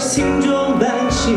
心中惋惜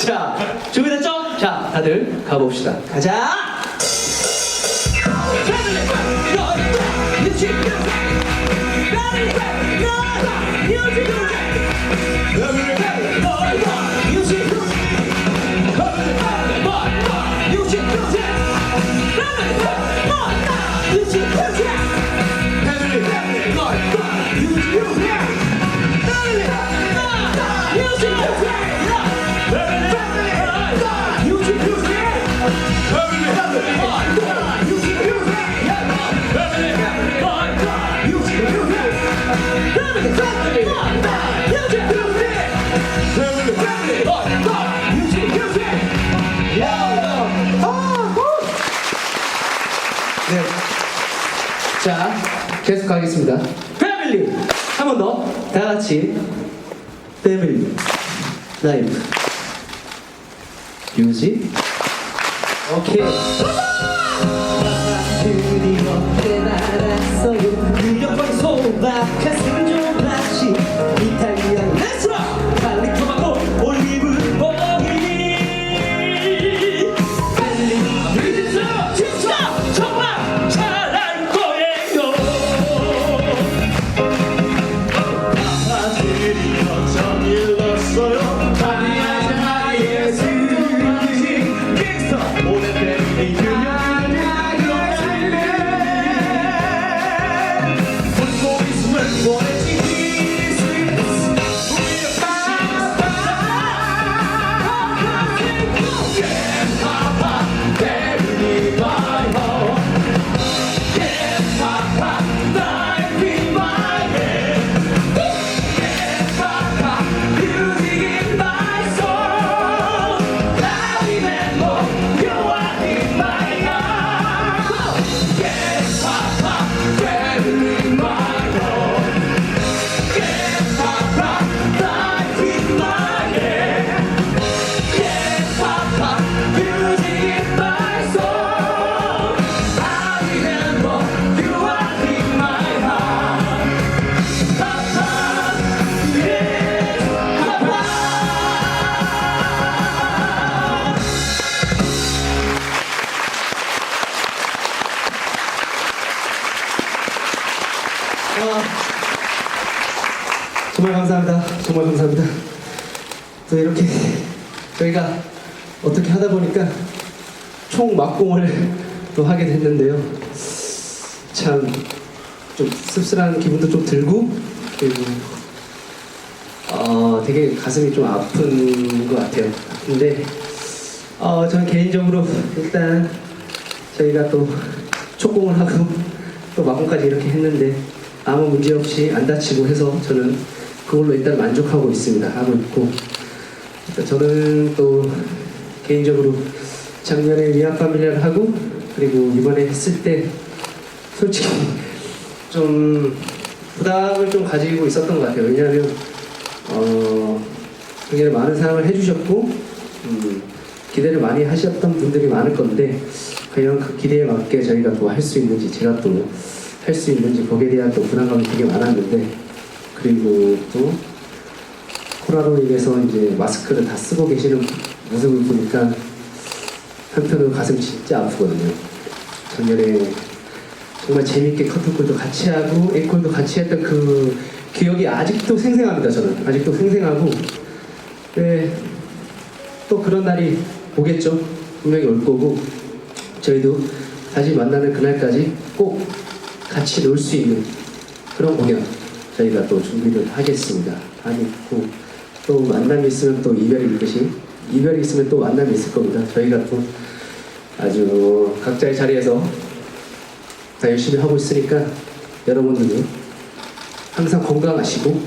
자, 준비됐죠? 자, 다들 가봅시다. 가자! 하겠습니다. 패밀리! 한 번 더. 다 같이. 패밀리. 라이브. 뮤직. 오케이. 드디어 깨달았어요. 능력과 소박 가슴을 정말 감사합니다. 또 이렇게 저희가 어떻게 하다 보니까 총 막공을 또 하게 됐는데요. 참 좀 씁쓸한 기분도 좀 들고 그리고 어, 되게 가슴이 좀 아픈 것 같아요. 근데 어, 저는 개인적으로 일단 저희가 또 촉공을 하고 또 마공까지 이렇게 했는데 아무 문제 없이 안 다치고 해서 저는 그걸로 일단 만족하고 있습니다. 하고 있고 일단 저는 또 개인적으로 작년에 위안 파밀리아를 하고 그리고 이번에 했을 때 솔직히 좀 부담을 좀 가지고 있었던 것 같아요. 왜냐하면 어, 굉장히 많은 사랑을 해주셨고 음, 기대를 많이 하셨던 분들이 많을 건데 과연 그 기대에 맞게 저희가 또 할 수 있는지 제가 또 할 수 있는지 거기에 대한 또 불안감이 되게 많았는데 그리고 또 인해서 이제 마스크를 다 쓰고 계시는 모습을 보니까 한편으로 가슴이 진짜 아프거든요. 작년에 정말 재밌게 커튼콜도 같이 하고 앵콜도 같이 했던 그 기억이 아직도 생생합니다. 저는 아직도 생생하고 네, 또 그런 날이 오겠죠. 분명히 올 거고 저희도 다시 만나는 그날까지 꼭 같이 놀 수 있는 그런 공연 저희가 또 준비를 하겠습니다. 하겠고 또 만남이 있으면 또 이별이 있듯이 이별이 있으면 또 만남이 있을 겁니다. 저희가 또 아주 각자의 자리에서 다 열심히 하고 있으니까 여러분들도 항상 건강하시고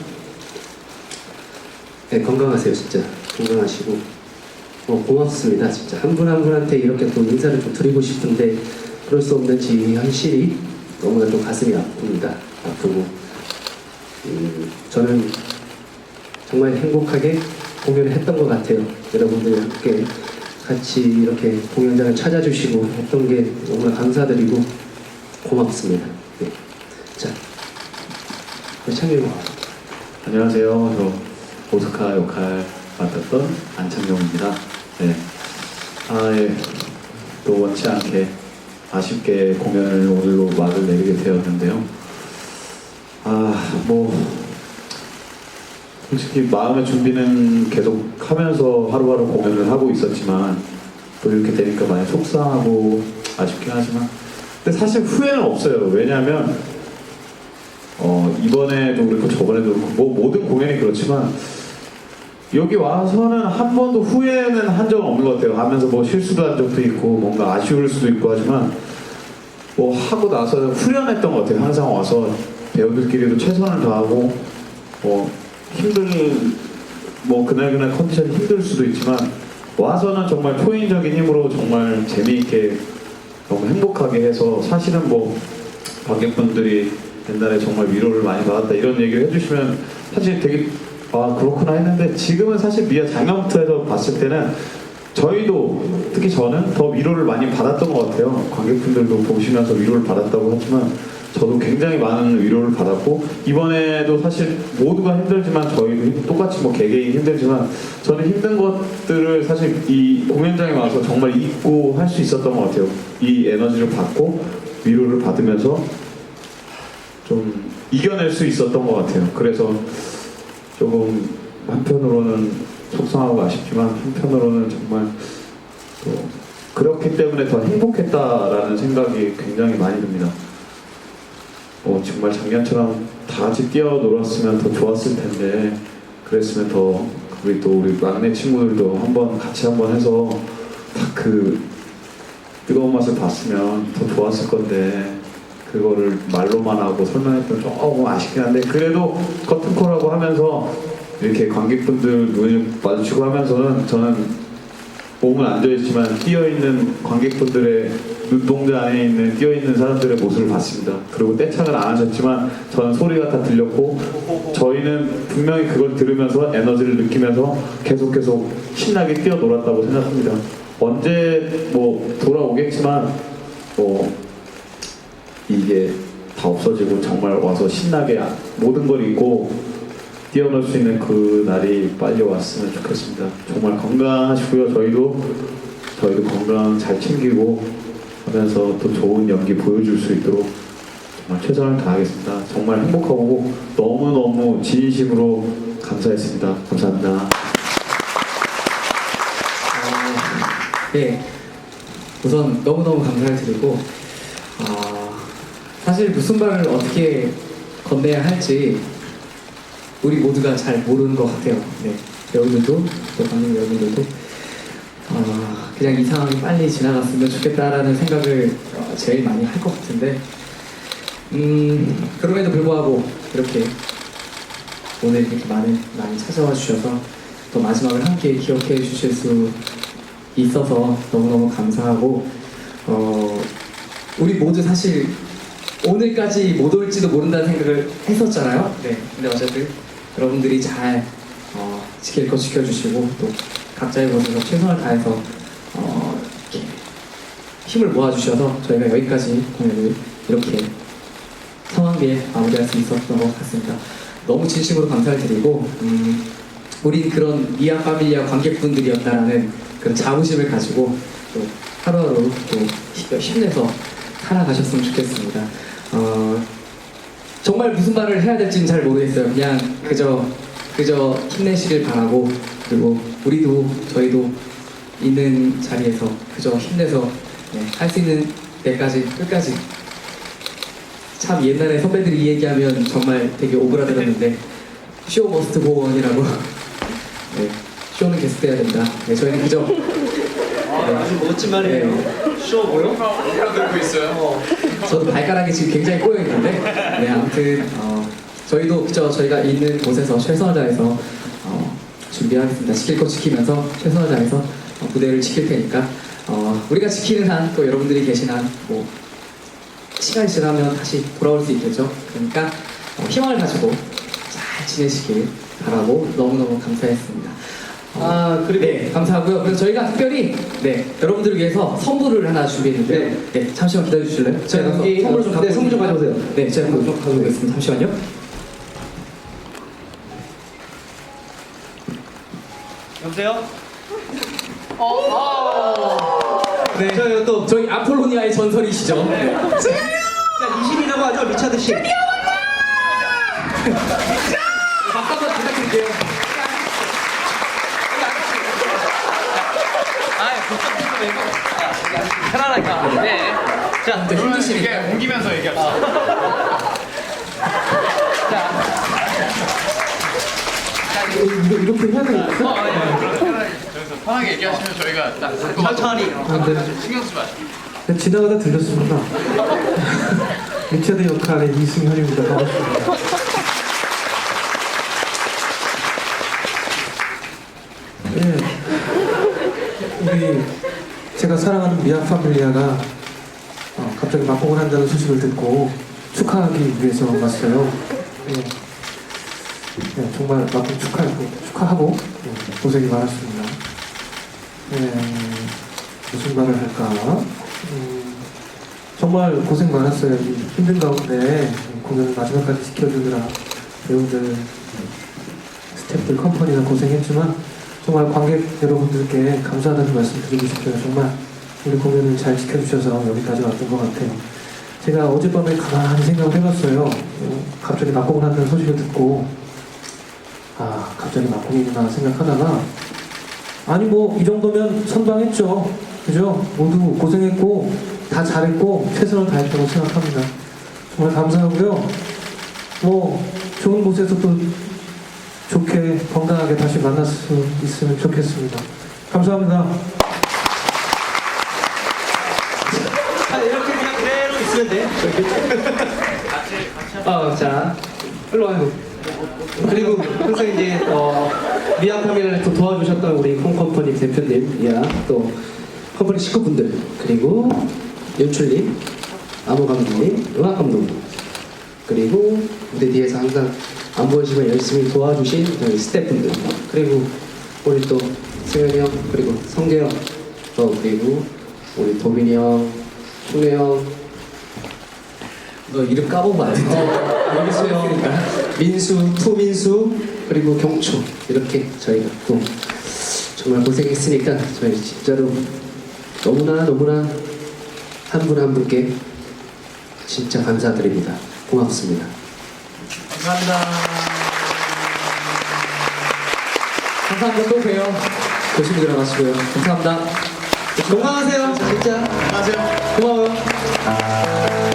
네, 건강하세요 진짜. 건강하시고. 어, 고맙습니다 진짜. 한 분 한 분한테 이렇게 또 인사를 좀 드리고 싶은데 그럴 수 없는 지 현실이 너무나 또 가슴이 아픕니다. 아프고 음, 저는 정말 행복하게 공연을 했던 것 같아요 여러분들 함께 같이 이렇게 공연장을 찾아주시고 했던 게 너무나 감사드리고 고맙습니다 네. 자 창규 안녕하세요. 저 오스카 역할 맡았던 안창용입니다. 네. 아, 예. 또 원치 않게 아쉽게 공연을 오늘로 막을 내리게 되었는데요. 아, 뭐, 솔직히 마음의 준비는 계속 하면서 하루하루 공연을 하고 있었지만 또 이렇게 되니까 많이 속상하고 아쉽긴 하지만 근데 사실 후회는 없어요. 왜냐하면 어, 이번에도 그렇고 저번에도 그렇고 뭐 모든 공연이 그렇지만 여기 와서는 한 번도 후회는 한 적은 없는 것 같아요. 하면서 뭐 실수도 한 적도 있고 뭔가 아쉬울 수도 있고 하지만 뭐 하고 나서 후련했던 것 같아요. 항상 와서 배우들끼리도 최선을 다하고 뭐 힘들 뭐 그날 그날 컨디션이 힘들 수도 있지만 와서는 정말 초인적인 힘으로 정말 재미있게 너무 행복하게 해서 사실은 뭐 관객분들이 옛날에 정말 위로를 많이 받았다 이런 얘기를 해주시면 사실 되게 아 그렇구나 했는데 지금은 사실 미아 작년부터 해서 봤을 때는 저희도 특히 저는 더 위로를 많이 받았던 것 같아요. 관객분들도 보시면서 위로를 받았다고 하지만 저도 굉장히 많은 위로를 받았고 이번에도 사실 모두가 힘들지만 저희도 똑같이 뭐 개개인 힘들지만 저는 힘든 것들을 사실 이 공연장에 와서 정말 잊고 할 수 있었던 것 같아요 이 에너지를 받고 위로를 받으면서 좀 이겨낼 수 있었던 것 같아요. 그래서 조금 한편으로는 속상하고 아쉽지만 한편으로는 정말 또 그렇기 때문에 더 행복했다라는 생각이 굉장히 많이 듭니다. 어, 정말 작년처럼 다 같이 뛰어놀았으면 더 좋았을 텐데 그랬으면 더 우리 또 우리 막내 친구들도 한번 같이 한번 해서 딱그 뜨거운 맛을 봤으면 더 좋았을 건데 그거를 말로만 하고 설명했던 조금 아쉽긴 한데 그래도 커튼콜하고 하면서 이렇게 관객분들 눈을 마주치고 하면서는 저는 몸은 안 되었지만 뛰어있는 관객분들의 눈동자 안에 있는 뛰어있는 사람들의 모습을 봤습니다. 그리고 떼창을 안 하셨지만 저는 소리가 다 들렸고 저희는 분명히 그걸 들으면서 에너지를 느끼면서 계속 계속 신나게 뛰어놀았다고 생각합니다. 언제 뭐 돌아오겠지만 뭐 이게 다 없어지고 정말 와서 신나게 모든 걸 잊고 뛰어놀 수 있는 그 날이 빨리 왔으면 좋겠습니다. 정말 건강하시고요. 저희도 저희도 건강 잘 챙기고 하면서 또 좋은 연기 보여줄 수 있도록 정말 최선을 다하겠습니다. 정말 행복하고 너무너무 진심으로 감사했습니다. 감사합니다. 어, 네. 우선 너무너무 감사를 드리고, 어, 사실 무슨 말을 어떻게 건네야 할지 우리 모두가 잘 모르는 것 같아요. 네. 여러분들도, 또 관객 여러분들도. 어, 그냥 이 상황이 빨리 지나갔으면 좋겠다라는 생각을 어, 제일 많이 할 것 같은데, 음, 그럼에도 불구하고 이렇게 오늘 이렇게 많은, 많이 찾아와 주셔서 또 마지막을 함께 기억해 주실 수 있어서 너무너무 감사하고 어, 우리 모두 사실 오늘까지 못 올지도 모른다는 생각을 했었잖아요. 네. 근데 어쨌든 여러분들이 잘 어, 지킬 거 지켜주시고 또 각자의 곳에서 최선을 다해서 어, 힘을 모아주셔서 저희가 여기까지 공연을 이렇게 성황리에 마무리할 수 있었던 것 같습니다. 너무 진심으로 감사를 드리고 음, 우린 그런 미아 파밀리아 관객분들이었다라는 그런 자부심을 가지고 또 하루하루 또 힘- 힘내서 살아가셨으면 좋겠습니다. 어, 정말 무슨 말을 해야 될지는 잘 모르겠어요. 그냥 그저 그저 힘내시길 바라고 그리고 우리도 저희도 있는 자리에서 그저 힘내서 네, 할수 있는 데까지 끝까지 참 옛날에 선배들이 이 얘기하면 정말 되게 오그라들었는데 쇼 머스트 고원이라고 네, 쇼는 계속돼야 된다. 네, 저희는 그저 아주 멋진 말이에요. 쇼 뭐요? 들고 있어요. 저도 발가락이 지금 굉장히 꼬여 있는데 네 아무튼 어, 저희도 그저 저희가 있는 곳에서 최선을 다해서 어, 준비하겠습니다. 지킬 거 지키면서 최선을 다해서 어, 무대를 지킬 테니까 어, 우리가 지키는 한 또 여러분들이 계신 한뭐 시간이 지나면 다시 돌아올 수 있겠죠. 그러니까 어, 희망을 가지고 잘 지내시길 바라고 너무너무 감사했습니다. 어, 아, 그리고- 네, 감사하고요. 그래서 저희가 특별히 네 여러분들을 위해서 선물을 하나 준비했는데 네, 잠시만 기다려 주실래요? 제가 여기- 선물 좀 갖고 네, 선물 좀. 가져오세요. 네, 제가 좀 가지고 오겠습니다. 잠시만요. 여보세요? 네. 저희 또 저희 아폴로니아의 전설이시죠? 네. 자, 이신이라고 하죠, 리차드 씨. 박수 한번 부탁드릴게요. 편안하게. 네. 자, 또 힘드시니까. 이게 옮기면서 얘기합시다. 이거 이렇게 해야 되니까. 어, 그럼 편하게, 얘기하시면 저희가 딱 천천히. 신경 쓰면 안 돼요. 네, 지나가다 들렸습니다. 리차드 역할의 이승현입니다. 반갑습니다. 예, 우리 제가 사랑하는 미아 파밀리아가 어, 갑자기 막공을 한다는 소식을 듣고 축하하기 위해서 왔어요. 예, 예, 정말 막공 축하하고 축하하고 예, 고생이 많았습니다. 예, 무슨 말을 할까? 음, 정말 고생 많았어요. 이 힘든 가운데 공연을 마지막까지 지켜주느라 배우들, 스태프들, 컴퍼니가 고생했지만 정말 관객 여러분들께 감사하다는 말씀 드리고 싶어요. 정말 우리 공연을 잘 지켜주셔서 여기까지 왔던 것 같아요. 제가 어젯밤에 가만히 생각을 해봤어요. 어, 갑자기 막공을 한다는 소식을 듣고 아 갑자기 막공이구나 생각하다가 아니 뭐 이 정도면 선방했죠. 그죠? 모두 고생했고 다 잘했고 최선을 다했다고 생각합니다. 정말 감사하고요. 뭐 좋은 곳에서 또 좋게 건강하게 다시 만날 수 있으면 좋겠습니다. 감사합니다. 자, 이렇게 그냥 그대로 있으면 돼. 어, 자, 일로 와요. 그리고 항상 이제 어, 미아 파밀리를 또 도와주셨던 우리 콩컴퍼니 대표님 이야 또 컴퍼니 식구분들 그리고 연출님, 아무 감독님, 음악 감독님 그리고 무대 뒤에서 항상 안 보이지만 열심히 도와주신 저희 스태프분들 그리고 우리 또 승현이 형 그리고 성재 형 또 그리고 우리 도민이 형, 충래 형 너 이름 까보면 안 돼. 어, 여기 있어요. 민수, 투민수, 그리고 경초. 이렇게 저희가 또 정말 고생했으니까 저희 진짜로 너무나 너무나 한 분 한 분께 진짜 감사드립니다. 고맙습니다. 감사합니다. 감사합니다. 또 봬요. 조심히 들어가시고요. 감사합니다. 건강하세요. 진짜 안녕하세요. 고마워요. 자,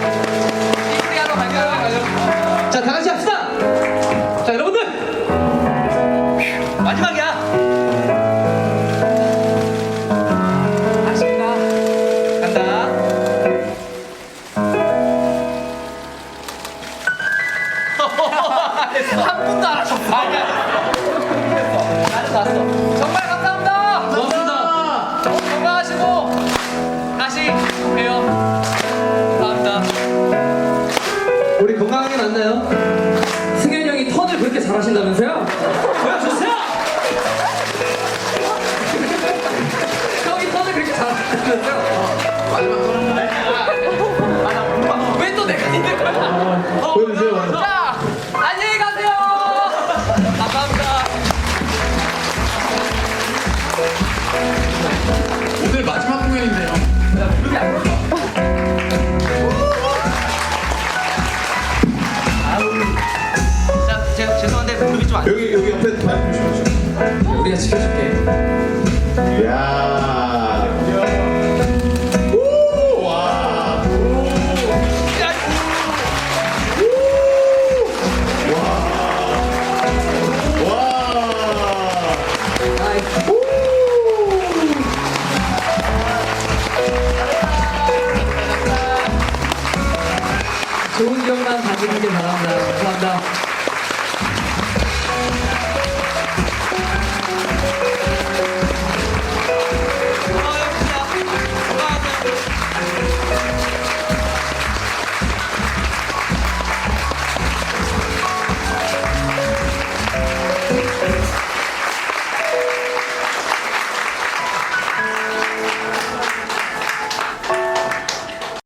옆에 다 주시면 우리가 지켜줄게.